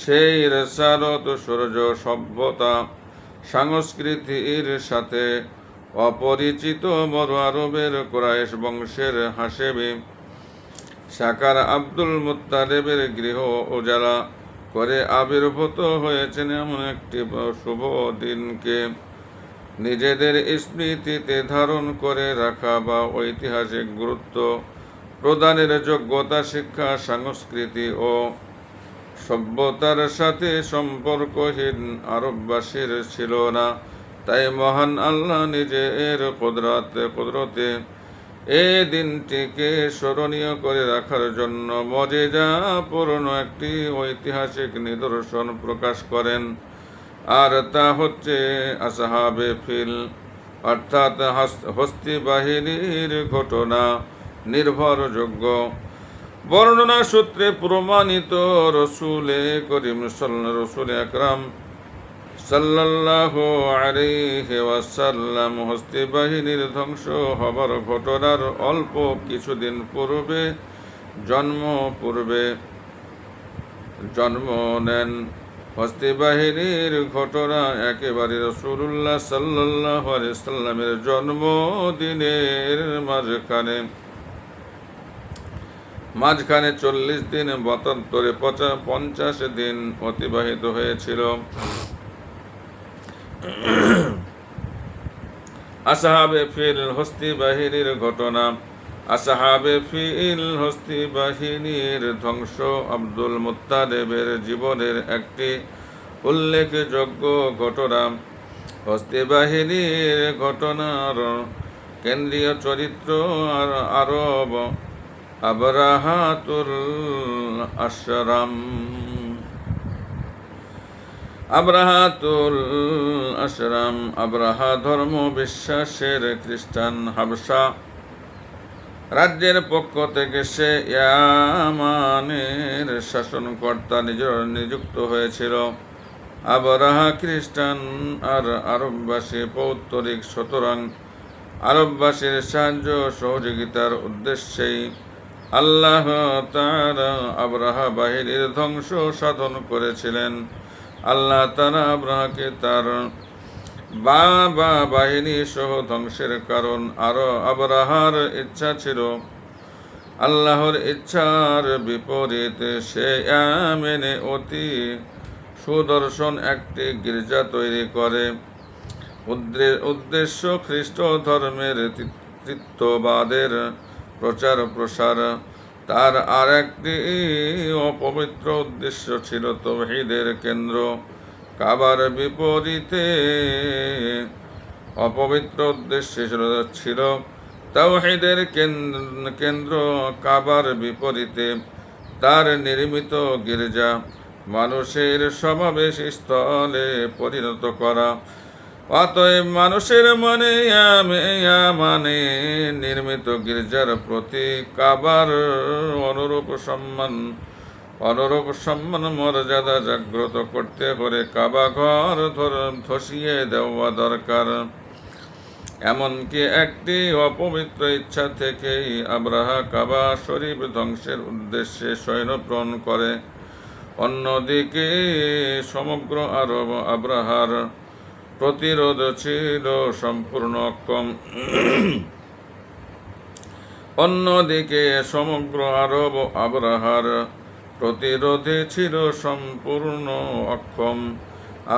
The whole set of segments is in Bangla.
সেই রেসারত সূর্য সভ্যতা সংস্কৃতির সাথে অপরিচিত বড় আরবের কোরাইশ বংশের হাসেবে সাকার আব্দুল মুত্তালেবের গৃহ উজালা করে আবির্ভূত হয়েছেন এমন একটি শুভ দিনকে। নিজেদের স্মৃতিতে ধারণ করে রাখা বা ঐতিহাসিক গুরুত্ব প্রদানের যোগ্যতা শিক্ষা, সংস্কৃতি ও সভ্যতার সাথে সম্পর্কহীন আরববাসীর ছিল না। তাই মহান আল্লাহ নিজের কুদরতে কুদরতে এই দিনটিকে স্মরণীয় করে রাখার জন্য মজেজা পূর্ণ একটি ঐতিহাসিক নিদর্শন প্রকাশ করেন। আর তা হচ্ছে আসহাবে ফিল, অর্থাৎ হাস- হস্তি বাহিনীর ঘটনা, নির্ভরযোগ্য। বর্ণনা সূত্রে প্রমাণিত রসুলে করিম রসুল আকরাম আলাইহি ওয়াসাল্লাম হস্তি বাহিনীর ধ্বংস হবার ঘটনার অল্প কিছুদিন পূর্বে জন্ম পূর্বে জন্ম নেন। হস্তি বাহিনীর ঘটনা একেবারে রসুল্লাহ সাল্লাহ আলি সাল্লামের জন্মদিনের মাঝখানে। মাঝখানে চল্লিশ দিন বতান্তরে পচা পঞ্চাশ দিন অতিবাহিত হয়েছিল। আসাহাবে ফিল হস্তি বাহিনীর ঘটনা। আসাহাবে ফিল হস্তি বাহিনীর ধ্বংস। আব্দুল মুত্তাদেবের জীবনের একটি উল্লেখযোগ্য ঘটনা। হস্তি বাহিনীর ঘটনার কেন্দ্রীয় চরিত্র আর আরব আবরাহাতুল আশরাম। আব্রাহাতুল আশরাম, আব্রাহা ধর্ম বিশ্বাসের খ্রিস্টান হাবসা রাজ্যের পক্ষ থেকে সে ইয়ামানের শাসনকর্তা নিজের নিযুক্ত হয়েছিল। আবরাহা খ্রিস্টান আর আরববাসী পৌত্তরিক সুতরাং আরববাসীর সাহায্য সহযোগিতার উদ্দেশ্যেই আল্লাহ তারা আবরাহা বাহিনীর ধ্বংস সাধন করেছিলেন। আল্লাহ তারা আব্রাহাকে তার বাবা বাহিনী সহ ধ্বংসের কারণ আরও আবরাহার ইচ্ছা ছিল। আল্লাহর ইচ্ছার বিপরীতে সে মেনে অতি সুদর্শন একটি গির্জা তৈরি করে। উদ্দে- উদ্দেশ্য খ্রিস্ট ধর্মের তৃত্ববাদের প্রচার প্রসার। তার আর একটি অপবিত্র উদ্দেশ্য ছিল তৌহিদের কেন্দ্র। কাবার বিপরীতে অপবিত্র উদ্দেশ্য ছিল কেন্দ্র- কেন্দ্র কাবার বিপরীতে। তার নির্মিত গির্জা মানুষের সমাবেশ স্থলে পরিণত করা। অতএব মানুষের মনে ইয়ামানে নির্মিত গির্জার প্রতি কাবার অনুরূপ সম্মান অনুরূপ সম্মান মর্যাদা জাগ্রত করতে হলে কাবা ঘর ধসিয়ে দেওয়া দরকার। এমনকি একটি অপবিত্র ইচ্ছা থেকেই আব্রাহা কাবা শরীফ ধ্বংসের উদ্দেশ্যে সৈন্য প্রেরণ করে। অন্যদিকে সমগ্র আরব আব্রাহার প্রতিরোধ ছিল সম্পূর্ণ অক্ষম অন্যদিকে সমগ্র আরব আবরাহার প্রতিরোধে ছিল সম্পূর্ণ অক্ষম।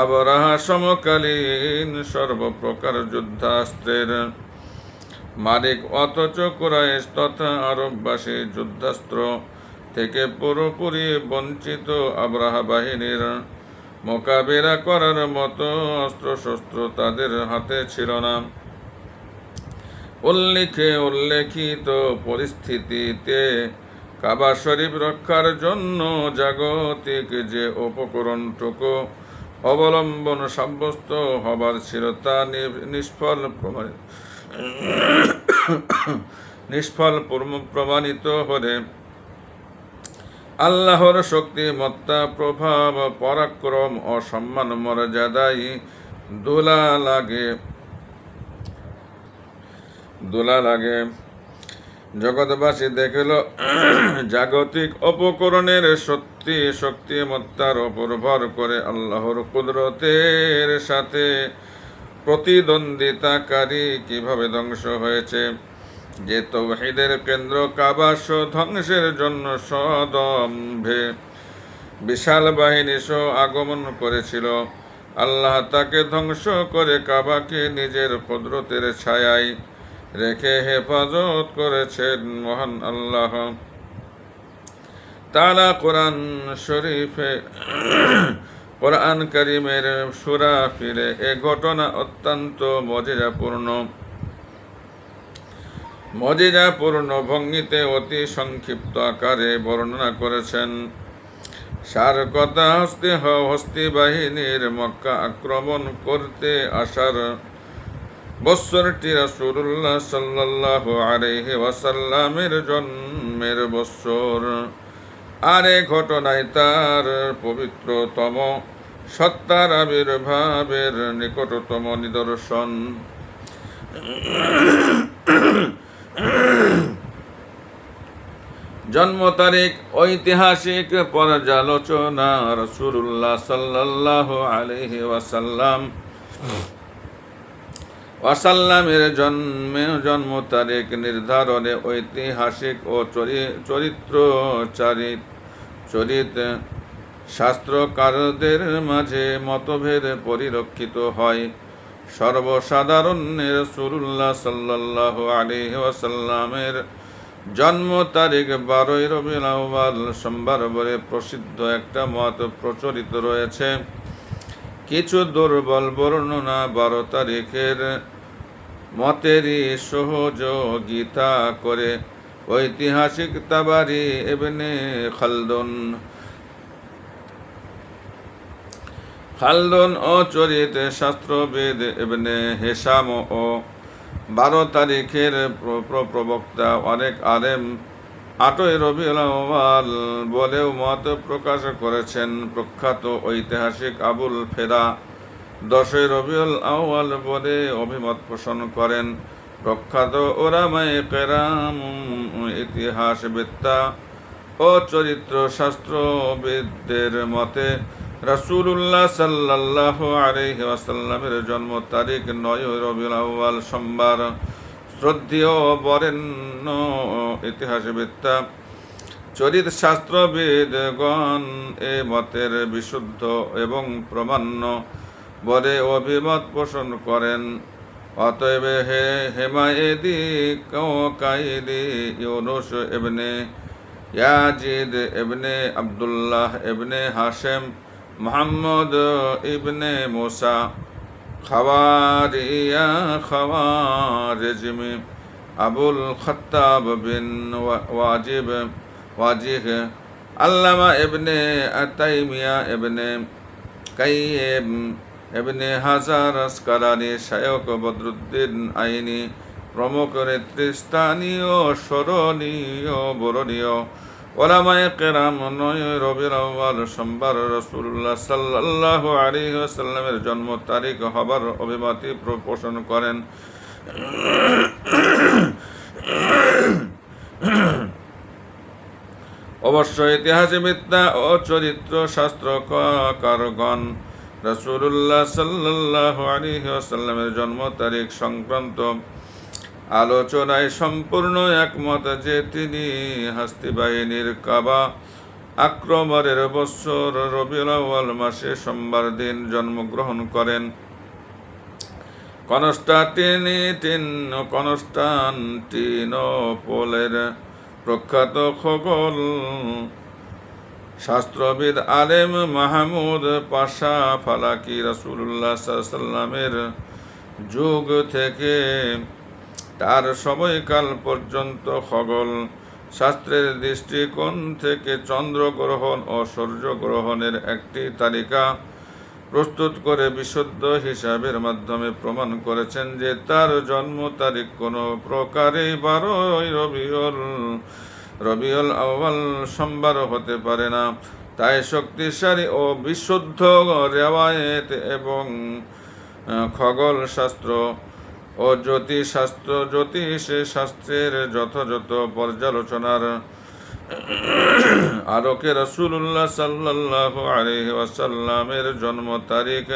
আবরাহা সমকালীন সর্বপ্রকার যুদ্ধাস্ত্রের মালিক, অথচ কুরাইশ তথা আরববাসী যুদ্ধাস্ত্র থেকে পুরোপুরি বঞ্চিত আব্রাহা বাহিনীর মোকাবেলা করার মতো অস্ত্রশস্ত্র তাদের হাতে ছিল না। উল্লেখে উল্লেখিত পরিস্থিতিতে কাবা শরীফ রক্ষার জন্য জাগতিক যে উপকরণটুকু অবলম্বন সাব্যস্ত হবার ছিল তা নিষ্ফল নিষ্ফল প্রমাণিত হলে আল্লাহর শক্তি, মত্তা, প্রভাব, পরাক্রম ও সম্মান মর্যাদাই দোলা লাগে। দোলা লাগে। জগৎবাসী দেখিল, জাগতিক অপকরণের সত্যি শক্তিমত্তার ওপর ভর করে আল্লাহর কুদরতের সাথে প্রতিদ্বন্দ্বিতাকারী কীভাবে ধ্বংস হয়েছে? যে তৌহিদের কেন্দ্র কাবাস ধ্বংসের জন্য সদম্ভে বিশাল বাহিনী সহ আগমন করেছিল। আল্লাহ তাকে ধ্বংস করে কাবাকে নিজের কুদরতের ছায়ায় রেখে হেফাজত করেছেন মহান আল্লাহ। তারা কোরআন শরীফে কোরআন করিমের সুরা ফিরে এ ঘটনা অত্যন্ত মজেজাপূর্ণ মজেজাপূর্ণ ভঙ্গিতে অতি সংক্ষিপ্ত আকারে বর্ণনা করেছেন। সার কথা হস্তি হস্তি বাহিনীর মক্কা আক্রমণ করতে আসার বৎসরটি রাসূলুল্লাহ সাল্লাল্লাহু আলাইহি ওয়াসাল্লামের জন্মের বৎসর। আর এ ঘটনায় তার পবিত্রতম সত্তার আবির্ভাবের নিকটতম নিদর্শন। জন্ম তারিখ ঐতিহাসিক পর্যালোচনা রসুল্লাহ সাল্লাহ আলহি ওয়াসাল্লাম। ওয়াসাল্লামের জন্মে জন্ম তারিখ নির্ধারণে ঐতিহাসিক ও চরি- চরিত্র চারিত চরিত শাস্ত্রকারদের মাঝে মতভেদ পরিলক্ষিত হয়। সর্বসাধারণের সুরুল্লাহ সাল্লাহ আলহি ওয়াসাল্লামের জন্ম তারিখ বারোই রবিউল আউয়াল সোমবার বলে প্রসিদ্ধ একটা মত প্রচলিত রয়েছে। কিছু দুর্বল বর্ণনা বারো তারিখের মতেরই সহযোগিতা করে ঐতিহাসিক তাবারি এবেনে খালদন খালদন ও চরিত শাস্ত্রবিদ এবেনে হেসাম ও বারো তারিখের প্র- প্র- প্রবক্তা অনেক আলেম আটই রবিউল বলেও মত প্রকাশ করেছেন। প্রখ্যাত ঐতিহাসিক আবুল ফেরা দশই রবিউল আউয়াল বলে অভিমত পোষণ করেন। প্রখ্যাত ওরামায় কেরাম ইতিহাসবেত্তা ও চরিত্র শাস্ত্রবিদদের মতে রাসূলুল্লাহ সাল্লাল্লাহ আলাইহি ওয়াসাল্লামের জন্ম তারিখ নয় রবিউল আউয়াল, সোমবার। শ্রদ্ধেয় বরেণ্য ইতিহাসবেত্তা চরিত শাস্ত্রবিদগণ এ মতের বিশুদ্ধ এবং প্রমাণ্য বলে অভিমত পোষণ করেন। অতএব হে হেমায়েদি কাইদি ইউনুস এবনে ইয়াজিদ এবনে আবদুল্লাহ এবনে হাশেম মোহাম্মদ ইবনে মুসা, খাওয়ারিয়া খাওয়ারিজমি, আবুল খত্তাব বিন ওয়া- ওয়াজিব, ওয়াজিহ, আল্লামা ইবনে আতাইমিয়া ইবনে কাইয়েম এমনি হাজার আসকারানি শায়ক বদরুদ্দিন আইনি, প্রমুখ নেতৃস্থানীয়, স্মরণীয়, বরণীয় ওলামায়ে কেরাম রবির আউ্বাল সোমবার রসুল্লাহ সাল্লাহ আলী জন্ম তারিখ হবার অভিমতি পোষণ করেন। অবশ্য ইতিহাসবিদ্যা ও চরিত্র শাস্ত্রকারগণ রসুল্লাহ সাল্লাহ আলী আসাল্লামের জন্ম তারিখ সংক্রান্ত আলোচনায় সম্পূর্ণ একমত যে তিনি হাস্তি বাহিনীর কাবা আক্রমণের বৎসর রবিউল মাসে সোমবার দিন জন্মগ্রহণ করেন। কনস্টান্টিন কনস্টান্টিনোপোলের প্রখ্যাত খগোল শাস্ত্রবিদ আলেম মাহমুদ পাশা ফালাকি রাসূলুল্লাহ সাল্লামের যুগ থেকে তার সময়কাল পর্যন্ত খগোল। শাস্ত্রের দৃষ্টিকোণ থেকে চন্দ্রগ্রহণ ও সূর্যগ্রহণের একটি তালিকা প্রস্তুত করে বিশুদ্ধ হিসাবের মাধ্যমে প্রমাণ করেছেন যে তার জন্ম তারিখ কোনো প্রকারেই বারোই রবিউল রবিউল আউয়াল সোমবার হতে পারে না। তাই শক্তিশালী ও বিশুদ্ধ রেওয়ায়েত এবং খগোল শাস্ত্র ও জ্যোতিষশাস্ত্র জ্যোতিষ শাস্ত্রের যথাযথ পর্যালোচনার আলোকে রসুল্লাহ সাল্লাহ আলহি জন্ম তারিখ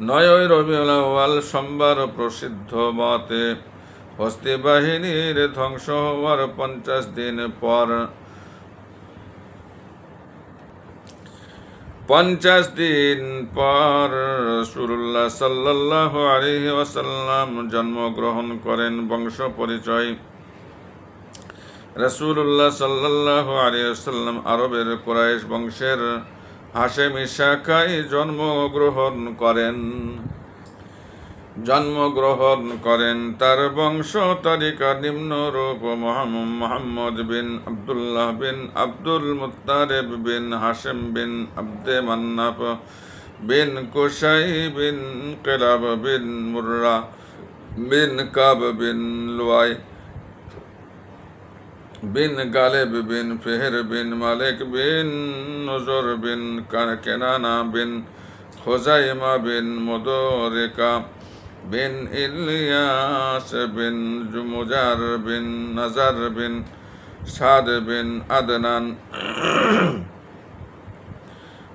নয় রবিউল সোমবার প্রসিদ্ধ মতে হস্তি বাহিনীর ধ্বংস হওয়ার পঞ্চাশ দিন পর পঞ্চাশ দিন পর রসুল্লাহ সাল্লাহ আলহি ওয়াসাল্লাম জন্মগ্রহণ করেন বংশ পরিচয়। রসুল্লাহ সাল্লাহ আলিয়াল্লাম আরবের কোরাইশ বংশের হাশেমি শাখায় জন্মগ্রহণ করেন। জন্মগ্রহণ করেন তার বংশ তালিকা নিম্নরূপ মোহাম্মদ বিন আবদুল্লাহ বিন আব্দুল মুতারেব বিন হাশেম বিন আব্দে মান্নাফ বিন কুসাই বিন কেলাব বিন মুর্রা বিন কাব বিন লুয়াই বিন গালেব বিন ফেহের বিন মালিক বিন নজর বিন কেনানা বিন খোজাইমা বিন মদরেকা বিন ইলিয়াস বিন জুমুজার বিন নাজার বিন সাদ বিন আদনান।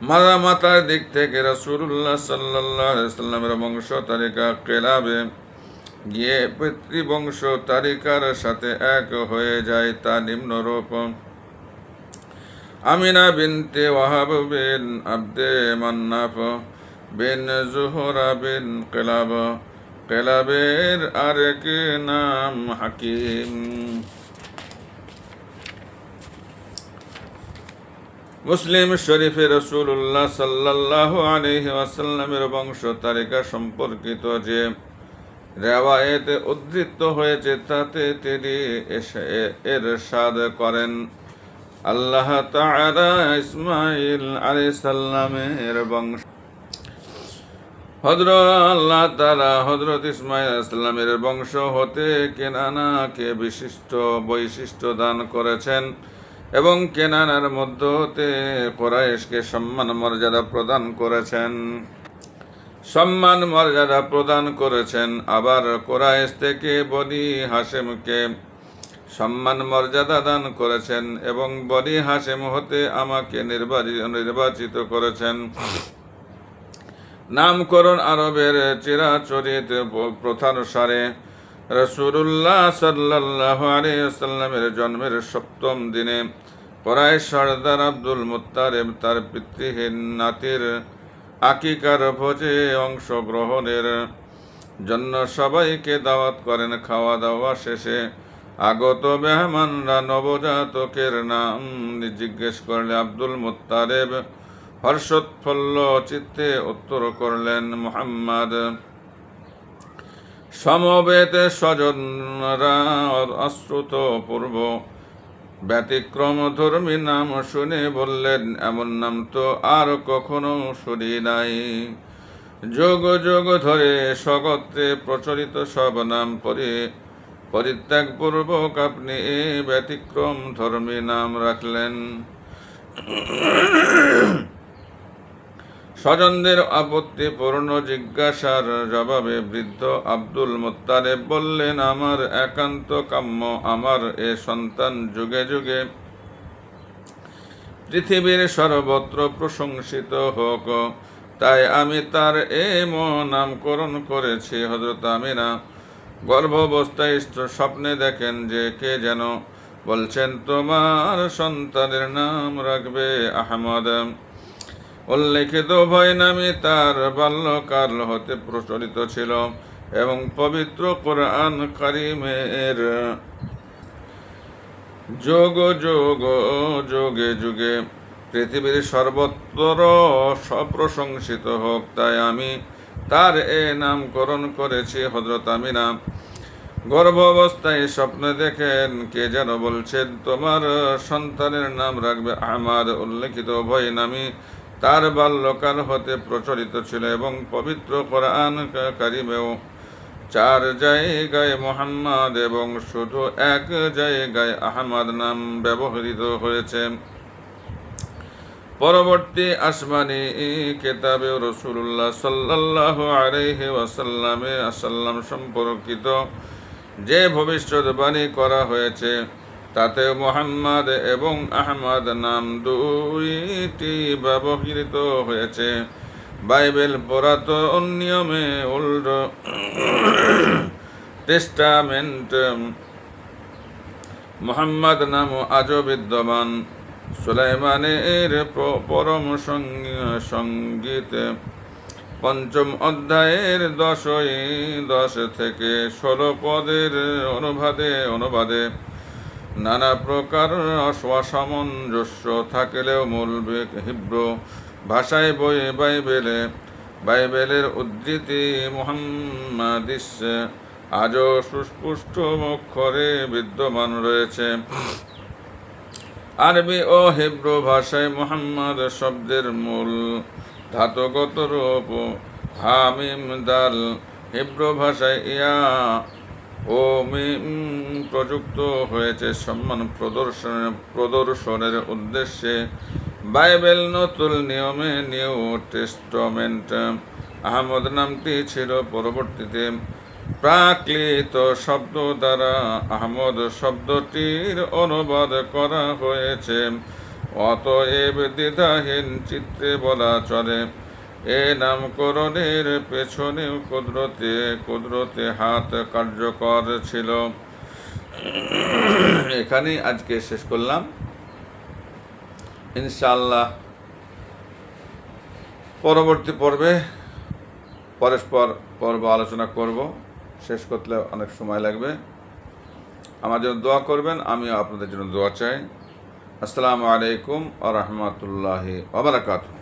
মাতা মাতার দিক থেকে রসুল্লাহ সাল্লাহ সাল্লামের বংশ তালিকা কেলাবে গিয়ে পিতৃবংশ তালিকার সাথে এক হয়ে যায় তা নিম্নরূপ। আমিনা বিনতে ওয়াহাব বিন আব্দে মান্নাফ বিন জুহরা বিন কেলাব। কেলাবের আরেক নাম হাকিম। মুসলিম শরীফে রসুল্লাহ সাল্লাহ আলহি বংশ তালিকা সম্পর্কিত যে রেওয়ায়েতে উদ্ধৃত হয়েছে, তাতে তিনি এর সাদ করেন। আল্লাহ তাআলা ইসমাইল আলি সাল্লামের বংশ হজরত আল্লাহ তাআলা হজরত ইসমাইল আলাইহিস বংশ হতে কেনানাকে বিশিষ্ট বৈশিষ্ট্য দান করেছেন এবং কেনানার মধ্য হতে কোরাইশকে সম্মান মর্যাদা প্রদান করেছেন। সম্মান মর্যাদা প্রদান করেছেন আবার কোরাইশ থেকে বনি হাসেমকে সম্মান মর্যাদা দান করেছেন এবং বনি হাসেম হতে আমাকে নির্বাচিত নির্বাচিত করেছেন। নামকরণ আরবের চিরাচরিত প্রথানুসারে রসুল্লাহ সাল্লাহ আলিয়াল্লামের জন্মের সপ্তম দিনে পরায় সর্দার আব্দুল মুত্তারেব তার পিতৃহীন নাতির আকিকার ভোজে অংশগ্রহণের জন্য সবাইকে দাওয়াত করেন। খাওয়া দাওয়া শেষে আগত মেহমানরা নবজাতকের নাম জিজ্ঞেস করলে আব্দুল মুত্তারেব হর্ষোৎফল্ল চিত্তে উত্তর করলেন মোহাম্মদ। সমবেত স্বজনরা অশ্রুত পূর্ব ব্যতিক্রম ধর্মী নাম শুনে বললেন, এমন নাম তো আর কখনো শুনি নাই। যোগ যোগ ধরে স্বগত্রে প্রচলিত সব নাম পরে, পরিত্যাগপূর্বক আপনি এ ব্যতিক্রম ধর্মী নাম রাখলেন। স্বজনদের আপত্তিপূর্ণ জিজ্ঞাসার জবাবে বৃদ্ধ আব্দুল মোত্তারেব বললেন, আমার একান্ত কাম্য, আমার এ সন্তান যুগে যুগে পৃথিবীর সর্বত্র প্রশংসিত হোক। তাই আমি তার এ নামকরণ করেছি। হজরত আমিনা গর্ভাবস্থায় স্বপ্নে দেখেন যে কে যেন বলছেন, তোমার সন্তানের নাম রাখবে আহমদ। উল্লেখিত ভয় নামে তার বাল্যকাল হতে প্রচলিত ছিল এবং পবিত্র কোরআন কারিমের যোগ যোগ, যোগে যুগে পৃথিবীর সর্বত্র সপ্রশংসিত হোক, তাই আমি তার এ নামকরণ করেছি। হজরত আমিনা গর্ভ অবস্থায় স্বপ্নে দেখেন, কে যেন বলছেন, তোমার সন্তানের নাম রাখবে আমার উল্লেখিত ভয় নামী তার বাল্যকাল হতে প্রচলিত ছিল এবং পবিত্র কোরআন কারিমেও চার জায়গায় মোহাম্মদ এবং শুধু এক জায়গায় আহমদ নাম ব্যবহৃত হয়েছে। পরবর্তী আসমানি কেতাবে রসুল্লাহ সাল্লাহ আলাইহি ওয়াসাল্লামে আসাল্লাম সম্পর্কিত যে ভবিষ্যৎবাণী করা হয়েছে তাতে মোহাম্মদ এবং আহমদ নাম দুইটি ব্যবহৃত হয়েছে। বাইবেল পুরাতন নিয়মে ওল্ড টেস্টামেন্ট। মোহাম্মদ নাম আজও বিদ্যমান। সুলাইমানের পরম সঙ্গী- সংগীত। পঞ্চম অধ্যায়ের দশই দশ থেকে ষোলো পদের অনুবাদে অনুবাদে নানা প্রকার অসামঞ্জস্য থাকলেও মূল হিব্রু ভাষায় বই বাইবেলে, বাইবেলের উদ্ধৃতি মুহাম্মাদিস আজও সুস্পষ্ট অক্ষরে বিদ্যমান রয়েছে। আরবি ও হিব্রু ভাষায় মোহাম্মদ শব্দের মূল ধাতুগত রূপ হামিম দাল, হিব্রু ভাষায় ইয়া ও প্রযুক্ত হয়েছে সম্মান প্রদর্শন প্রদর্শনের উদ্দেশ্যে বাইবেল নতুন নিয়মে নিউ টেস্টমেন্ট। আহমদ নামটি ছিল পরবর্তীতে প্রাকৃত শব্দ দ্বারা আহমদ শব্দটির অনুবাদ করা হয়েছে। অতএব দ্বিধাহীন চিত্রে বলা চলে। এ নামকরণের পেছনে কুদরতে কুদরতে হাত কার্যকর ছিল। এখানেই আজকে শেষ করলাম। ইনশাআল্লাহ পরবর্তী পর্বে পরস্পর পর্ব আলোচনা করব। শেষ করতে অনেক সময় লাগবে। আমার জন্য দোয়া করবেন, আমিও আপনাদের জন্য দোয়া চাই। আসসালামু আলাইকুম আ রহমতুল্লাহি ওবরাকাতুহ